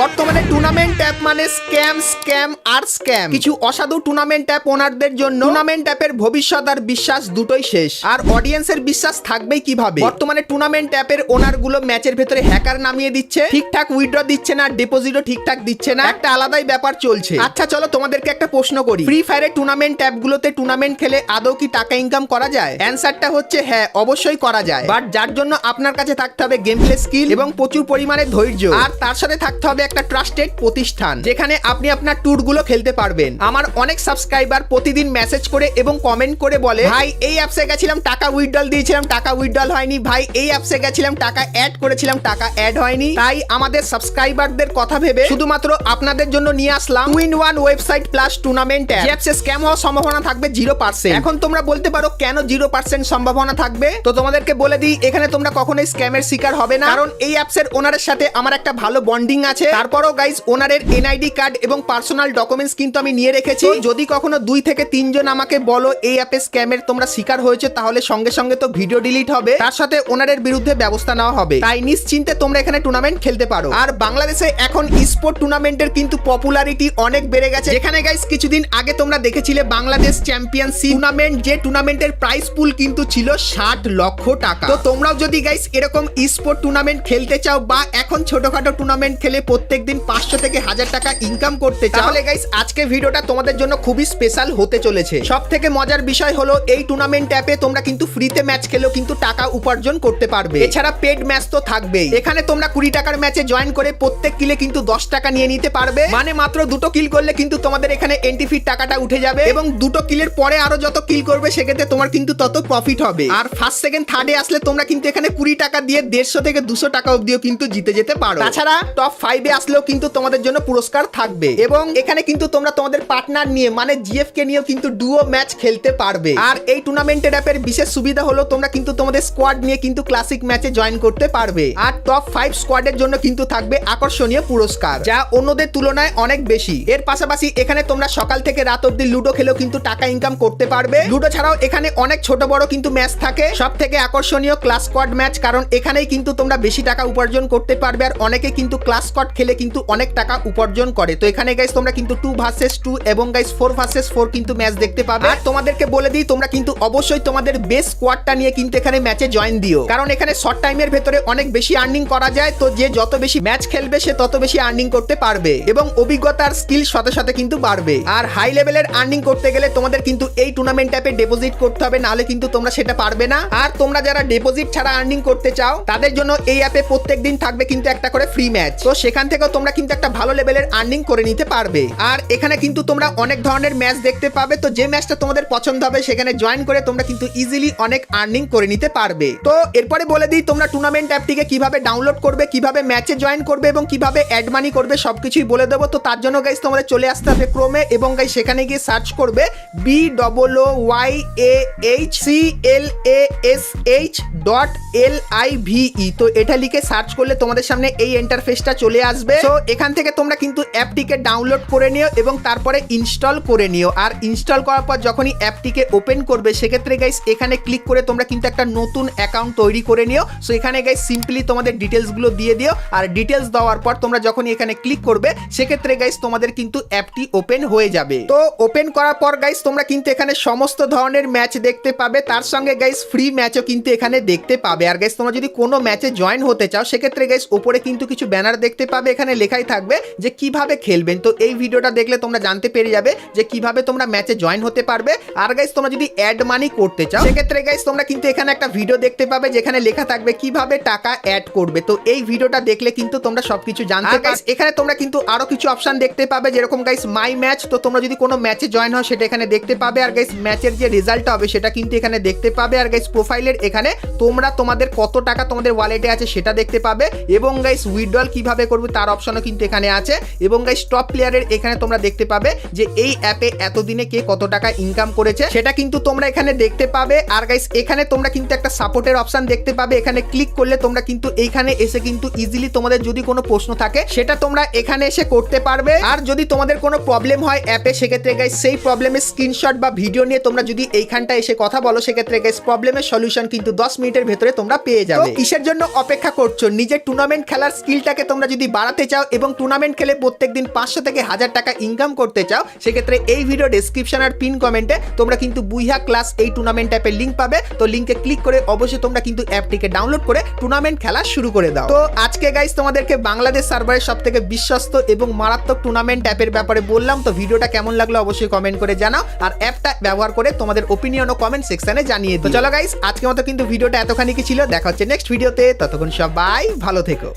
বর্তমানে tournament app মানে scam scam আর স্ক্যাম কিছু অসাধু টুর্নামেন্ট অ্যাপ ওনারদের জন্য টুর্নামেন্ট অ্যাপের ভবিষ্যৎ আর বিশ্বাস দুটোই শেষ। আর অডিয়েন্সের বিশ্বাস থাকবেই কীভাবে? বর্তমানে টুর্নামেন্ট অ্যাপের ওনারগুলো ম্যাচের ভেতরে হ্যাকার নামিয়ে দিচ্ছে, ঠিকঠাক উইথড্র দিচ্ছে না ডিপোজিটও ঠিকঠাক দিচ্ছে না, একটা আলাদাই ব্যাপার চলছে। আচ্ছা চলো তোমাদেরকে একটা প্রশ্ন করি। ফ্রি ফায়ারের টুর্নামেন্ট অ্যাপগুলোতে টুর্নামেন্ট খেলে আদৌ কি টাকা ইনকাম করা যায়? অ্যান্সারটা হচ্ছে হ্যাঁ অবশ্যই করা যায়। বাট যার জন্য আপনার কাছে থাকতে হবে গেম প্লে স্কিল এবং প্রচুর পরিমাণে ধৈর্য। আর তার সাথে থাকতে হবে একটা ট্রাস্টেড প্রতিষ্ঠান, যেখানে আপনি আপনার ট্যুরগুলো খেলতে পারবেন। আমার অনেক সাবস্ক্রাইবার প্রতিদিন মেসেজ করে এবং কমেন্ট করে বলে, ভাই, এই অ্যাপসে গেছিলাম, টাকা উইথড্রল দিয়েছিলাম, টাকা উইথড্রল হয়নি। ভাই, এই অ্যাপসে গেছিলাম, টাকা অ্যাড করেছিলাম, টাকা অ্যাড হয়নি। তাই আমাদের সাবস্ক্রাইবারদের কথা ভেবে শুধুমাত্র আপনাদের জন্য নিয়ে আসলাম win one website plus tournament app অ্যাপসে স্ক্যাম হওয়ার সম্ভাবনা থাকবে জিরো পার্সেন্ট এখন তোমরা বলতে পারো, কেন জিরো পার্সেন্ট সম্ভাবনা থাকবে? তো তোমাদেরকে বলে দিই, এখানে তোমরা কখনোই স্ক্যামের শিকার হবে না। কারণ এই অ্যাপসের ওনারের সাথে আমার একটা ভালো বন্ডিং আছে। তারপরও গাইজ ওনারের এনআইডি কার্ড এবং পার্সোনাল ডকুমেন্টস কিন্তু আমি নিয়ে রেখেছি। যদি কখনো দুই থেকে তিনজন আমাকে বলো এই অ্যাপে স্ক্যামের তোমরা শিকার হয়েছে, তাহলে সঙ্গে সঙ্গে তো ভিডিও ডিলিট হবে। তার সাথে ওনারের বিরুদ্ধে ব্যবস্থা নেওয়া হবে। তাই নিশ্চিন্তে তোমরা এখানে টুর্নামেন্ট খেলতে পারো। আর বাংলাদেশে এখন স্পোর্ট টুর্নামেন্টের কিন্তু পপুলারিটি অনেক বেড়ে গেছে। এখানে গাইস কিছুদিন আগে তোমরা দেখেছিলে বাংলাদেশ চ্যাম্পিয়নশিপ টুর্নামেন্ট যে টুর্নামেন্টের প্রাইস পুল কিন্তু ছিল ষাট লক্ষ টাকা। তো তোমরাও যদি গাইস এরকম স্পোর্ট টুর্নামেন্ট খেলতে চাও বা এখন ছোটখাটো টুর্নামেন্ট খেলে প্রত্যেকদিন পাঁচশো থেকে হাজার টাকা ইনকাম করতে তাহলে গাইস আজকে ভিডিওটা তোমাদের জন্য খুবই স্পেশাল হতে চলেছে। সব থেকে মজার বিষয় হলো, এই টুর্নামেন্ট অ্যাপে তোমরা কিন্তু ফ্রিতে ম্যাচ খেলেও কিন্তু টাকা উপার্জন করতে পারবে। এছাড়া পেড ম্যাচ তো থাকবেই। এখানে তোমরা কুড়ি টাকার ম্যাচে জয়েন করে প্রত্যেক কিলে কিন্তু দশ টাকা নিয়ে নিতে পারবে। মানে মাত্র দুটো কিল করলে কিন্তু তোমাদের এখানে এন্ট্রি ফির টাকাটা উঠে যাবে এবং দুটো কিলের পরে আরও যত কিল করবে, সেক্ষেত্রে তোমার কিন্তু তত প্রফিট হবে। আর ফার্স্ট সেকেন্ড থার্ডে আসলে তোমরা কিন্তু এখানে কুড়ি টাকা দিয়ে দেড়শো থেকে দুশো টাকা অব্দিও কিন্তু জিতে যেতে পারো। তাছাড়া টপ ফাইভে আসলেও কিন্তু তোমাদের জন্য পুরস্কার থাকবে। এবং এখানে কিন্তু তোমরা তোমাদের পার্টনার নিয়ে মানে জিএফ কে নিয়েও কিন্তু ডুও ম্যাচ খেলতে পারবে। আর এই টুর্নামেন্টের অ্যাপের বিশেষ সুবিধা হলো তোমরা কিন্তু তোমাদের স্কোয়াড নিয়ে কিন্তু ক্লাসিক ম্যাচে জয়েন করতে পারবে। আর টপ ফাইভ স্কোয়াডের জন্য কিন্তু থাকবে আকর্ষণীয় পুরস্কার, যা অন্যদের তুলনায় অনেক বেশি। এর পাশাপাশি এখানে তোমরা সকাল থেকে রাত অব্দি লুডো খেলেও কিন্তু টাকা ইনকাম করতে পারবে। লুডো ছাড়াও এখানে অনেক ছোট বড় কিন্তু ম্যাচ থাকে। সব থেকে আকর্ষণীয় ক্লাস স্কোয়াড ম্যাচ কারণ এখানেই কিন্তু তোমরা বেশি টাকা উপার্জন করতে পারবে। আর অনেকে কিন্তু ক্লাস স্কোয়াড খেলে কিন্তু অনেক টাকা উপার্জন করে। তো এখানে গাইস তোমরা কিন্তু টু ভার্সেস টু এবং গাইস ফোর ভার্সেস ফোর কিন্তু ম্যাচ দেখতে পাবে। আর তোমাদেরকে বলে দিই, তোমরা কিন্তু অবশ্যই তোমাদের বেস্ট স্কোয়াডটা নিয়ে কিন্তু এখানে ম্যাচে জয়েন দিও। কারণ এখানে শর্ট টাইমের ভেতরে অনেক বেশি আর্নিং করা যায়, তো যে যত বেশি ম্যাচ খেলবে, সে তত বেশি আর্নিং করতে পারবে এবং অভিজ্ঞতার স্কিল সাথে সাথে কিন্তু বাড়বে। আর হাই লেভেলের আর্নিং করতে গেলে তোমাদের কিন্তু এই টুর্নামেন্ট অ্যাপে ডিপোজিট করতে হবে, নাহলে কিন্তু তোমরা সেটা পারবে না। আর তোমরা যারা ডিপোজিট ছাড়া আর্নিং করতে চাও, তাদের জন্য এই অ্যাপে প্রত্যেক দিন থাকবে কিন্তু একটা করে ফ্রি ম্যাচ তো সেখান থেকেও তোমরা কিন্তু একটা ভালো লেভেলের আর্নিং করে নিতে পারবে। আর এখানে কিন্তু তোমরা অনেক ধরনের ম্যাচ দেখতে পাবে। তো যে ম্যাচটা তোমাদের পছন্দ হবে, সেখানে জয়েন করে তোমরা কিন্তু ইজিলি অনেক আর্নিং করে নিতে পারবে। তো এরপরে বলে দিই, তোমরা টুর্নামেন্ট অ্যাপটিকে কীভাবে ডাউনলোড করবে, কীভাবে ম্যাচে জয়েন করবে এবং কীভাবে অ্যাড মানি করবে, সবকিছুই বলে দেবো। তো তার জন্য গাইজ তোমাদের চলে আসতে হবে ক্রোমে এবং গাইস সেখানে গিয়ে সার্চ করবে B double O Y A H C L A S H dot L I V E তো এটা লিখে সার্চ করলে তোমাদের সামনে এই ইন্টারফেসটা চলে আসবে। তো এখান থেকে তোমরা কিন্তু অ্যাপটিকে ডাউনলোড করে নিও এবং তারপরে ইনস্টল করে নিও। আর ইনস্টল করার পর যখনই অ্যাপটিকে ওপেন করবে, সেক্ষেত্রে গাইস এখানে ক্লিক করে তোমরা কিন্তু একটা নতুন অ্যাকাউন্ট তৈরি করে নিও। সো এখানে গাইস সিম্পলি তোমাদের ডিটেলসগুলো দিয়ে দিও। আর ডিটেলস দেওয়ার পর তোমরা যখনই এখানে ক্লিক করবে, সেক্ষেত্রে গাইস তোমাদের কিন্তু অ্যাপটি ওপেন হয়ে যাবে। তো ওপেন করার পর গাইস তোমরা কিন্তু এখানে সমস্ত ধরনের ম্যাচ দেখতে পাবে। তার সঙ্গে গাইস ফ্রি ম্যাচও কিন্তু এখানে দেখতে পাবে। আর গাইস তোমরা যদি কোনো ম্যাচে জয়েন হতে চাও সেক্ষেত্রে গাইস ওপরে কিন্তু কিছু ব্যানার দেখতে পাবে এখানে লেখাই থাকবে যে কীভাবে খেলবেন। তো এই ভিডিওটা দেখলে তোমরা জানতে পেরে যাবে যে কীভাবে তোমরা ম্যাচে জয়েন হতে পারবে। আর গাইস তোমরা যদি অ্যাড মানি করতে চাও সেক্ষেত্রে গাইস তোমরা কিন্তু এখানে একটা ভিডিও দেখতে পাবে যেখানে লেখা থাকবে কীভাবে টাকা অ্যাড করবে। তো এই ভিডিওটা দেখলে কিন্তু তোমরা সবকিছু জানতে গাইস এখানে তোমরা কিন্তু আরও কিছু অপশন দেখতে পাবে যেরকম গাইস মাই ম্যাচ তো তোমরা যদি কোনো ম্যাচে জয়েন হও সেটা এখানে দেখতে পাবে। আর গাইস ম্যাচের যে রেজাল্ট হবে সেটা কিন্তু এখানে দেখতে পাবে। আর গাইস প্রোফাইলের এখানে তোমরা তোমাদের কত টাকা তোমাদের ওয়ালেটে আছে সেটা দেখতে পাবে। এবং গাইস উইথড্রল কীভাবে করবে তার অপশনও কিন্তু এখানে আছে। এবং গাইস টপ প্লেয়ারের এখানে তোমরা দেখতে পাবে যে এই অ্যাপে এতদিনে কে কত টাকা ইনকাম করেছে, সেটা কিন্তু তোমরা এখানে দেখতে পাবে। আর গাইস এখানে তোমরা কিন্তু একটা সাপোর্টের অপশন দেখতে পাবে। এখানে ক্লিক করলে তোমরা কিন্তু এইখানে এসে কিন্তু ইজিলি তোমাদের যদি কোনো প্রশ্ন থাকে, সেটা তোমরা এখানে এসে করতে পারবে। আর যদি তোমাদের কোনো প্রবলেম হয় অ্যাপে সেক্ষেত্রে গাইস সেই প্রবলেমের স্ক্রিনশট বা ভিডিও নিয়ে তোমরা যদি এইখানটা এসে কথা বলো, সেক্ষেত্রে গাইস প্রবলেমের সলিউশন কিন্তু দশ মিনিটের ভেতরে তোমরা পেয়ে যাবে। কিসের জন্য অপেক্ষা করছ? নিজের টুর্নামেন্ট খেলার স্কিলটাকে তোমরা যদি বাড়াতে চাও এবং টুর্নামেন্ট খেলে প্রত্যেকদিন পাঁচশো থেকে হাজার টাকা ইনকাম করতে চাও সেক্ষেত্রে এই ভিডিও ডেসক্রিপশন আর পিন কমেন্টে তোমরা কিন্তু বুইহা ক্লাস এই টুর্নামেন্ট অ্যাপের লিঙ্ক পাবে। তো লিঙ্কে ক্লিক করে অবশ্যই তোমরা কিন্তু অ্যাপটিকে ডাউনলোড করে টুর্নামেন্ট খেলা শুরু করে দাও। তো আজকে গাইস তোমাদেরকে বাংলাদেশ সার্ভারের সব থেকে বিশ্বস্ত এবং মারাত্মক টুর্নামেন্ট অ্যাপের ব্যাপারে বললাম। তো ভিডিওটা কেমন লাগল অবশ্যই কমেন্ট করে জানাও। আর অ্যাপটা ব্যবহার করে তোমাদের ওপিনিয়ন ও কমেন্ট সেকশনে জানিয়ে দিও। তো চলো গাইস আজকে মতো কিন্তু ভিডিওটা এতখানি কি ছিল? দেখা হচ্ছে নেক্সট ভিডিওতে ততক্ষণ সবাই ভালো থেকো।